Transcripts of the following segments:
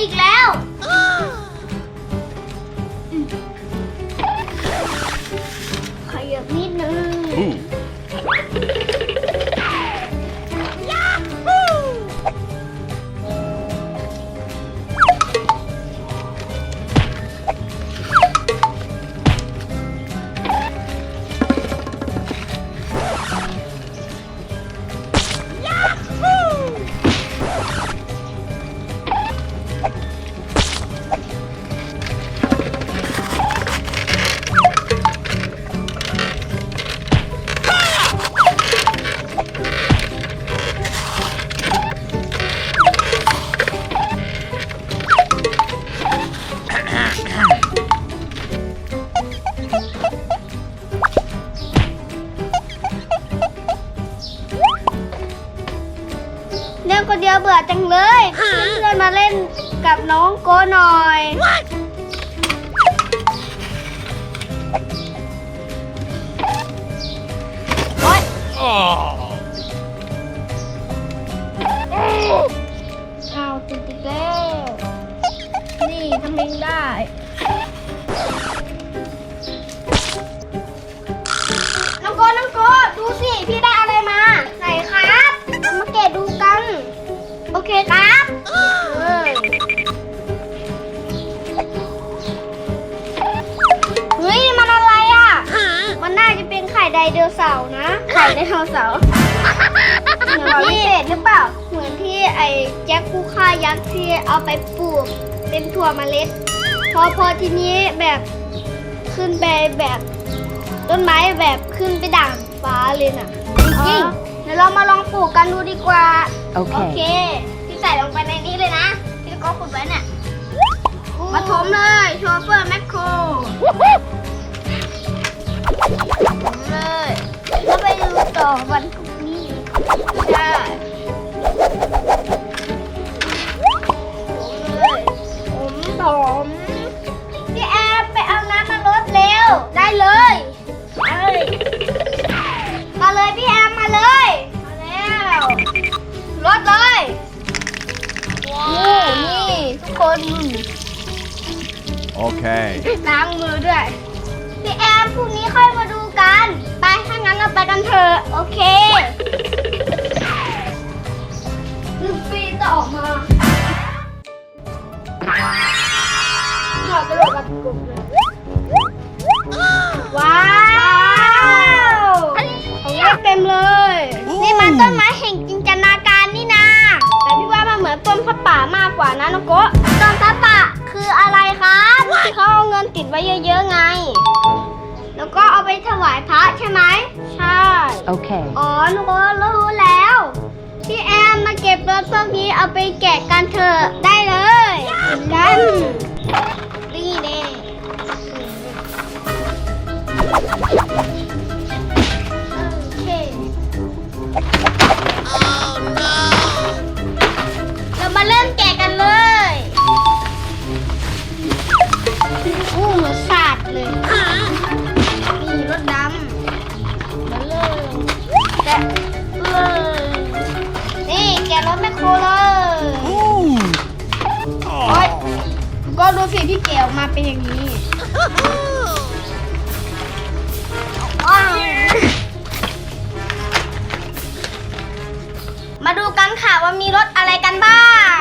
อีกแล้ว ขยับนิดนึง บื่อจังเลยเพื่อนๆมาเล่นกับน้องโกหน่อยโอ๊ยเอาติดอีกแล้ว นี่ทำเองได้ จะเป็นไข่ไดโนเสาร์นะไข่ไดโนเสาร์เหมือนพิเศษหรือเปล่า เหมือนที่ไอ้แจ็คผู้ฆ่ายักษ์ที่เอาไปปลูกเป็นถั่วเมล็ด พอพอทีนี้แบบขึ้นไปแบบต้นไม้แบบขึ้นไปด่างฟ้าเลยน่ะจริงๆเดี๋ยวเรามาลองปลูกกันดูดีกว่า โอเค Okay. พี่ใส่ลงไปในนี้เลยนะพี่ก็ขุดไว้เนี่ยมาถมเลยโชเฟอร์แมคโคร ผมเลยผมผมพี่แอมไปเอาน้ำมาลดเร็ว ได้เลยเอ้ยมาเลยพี่แอมมาเลย มาแล้วลดเลยนี่นี่ทุกคน Okay. ล้างมือด้วย พี่แอมพรุ่งนี้ค่อยมาดูกัน ไป ถ้างั้นเราไปกันเถอะ โอเค ว้าวของเล่นเต็มเลย นี่มันต้นไม้แห่งจินตนาการนี่นา แต่พี่ว่ามันเหมือนต้นพระป่ามากกว่านะน้องโกะต้นพระป่าคืออะไรครับที่เขาเอาเงินติดไว้เยอะๆไง แล้วก็เอาไปถวายพระใช่ไหม ใช่ Okay. อ๋อหนูก็รู้แล้ว พี่แอมมาเก็บรถพวกนี้เอาไปแกะกันเถอะ ได้เลยกัน คโครเลยโอ๊ยก็ดูสิพี่เก๋ออกมาเป็นอย่างนี้ว้าวมาดูกันค่ะว่ามีรถอะไรกันบ้าง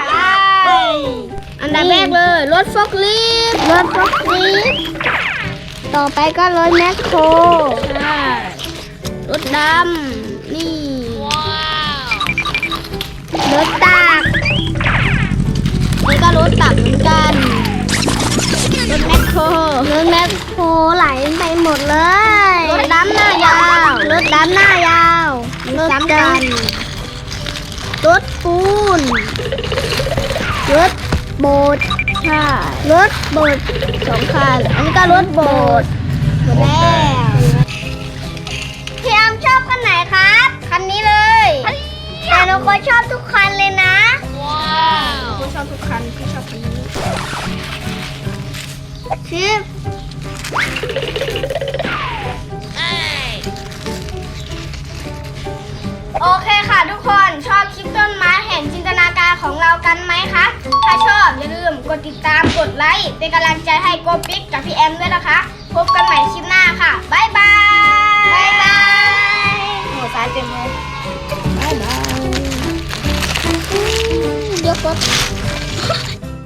อันดับแรกเลยรถฟอกลิฟต์รถฟอกลิฟต์ต่อไปก็รถแมคโครใช่รถดำนี่ ดเลยรถดำหน้ายาวรถดำหน้ายาวรถกัน รถปูน รถโบดใช่รถโบดสองคันอันนี้ก็รถโบดหมดแล้วพี่แอมชอบคันไหนครับ คันนี้เลยแต่หนูก็ชอบทุกคันเลยนะ ว้าวหนูชอบทุกคันพี่ชอบคันนี้ชิป ของเรากันไหมคะ ถ้าชอบอย่าลืมกดติดตามกดไลค์เป็นกำลังใจให้โกปิ๊กกับพี่แอมด้วยนะคะ พบกันใหม่คลิปหน้าค่ะ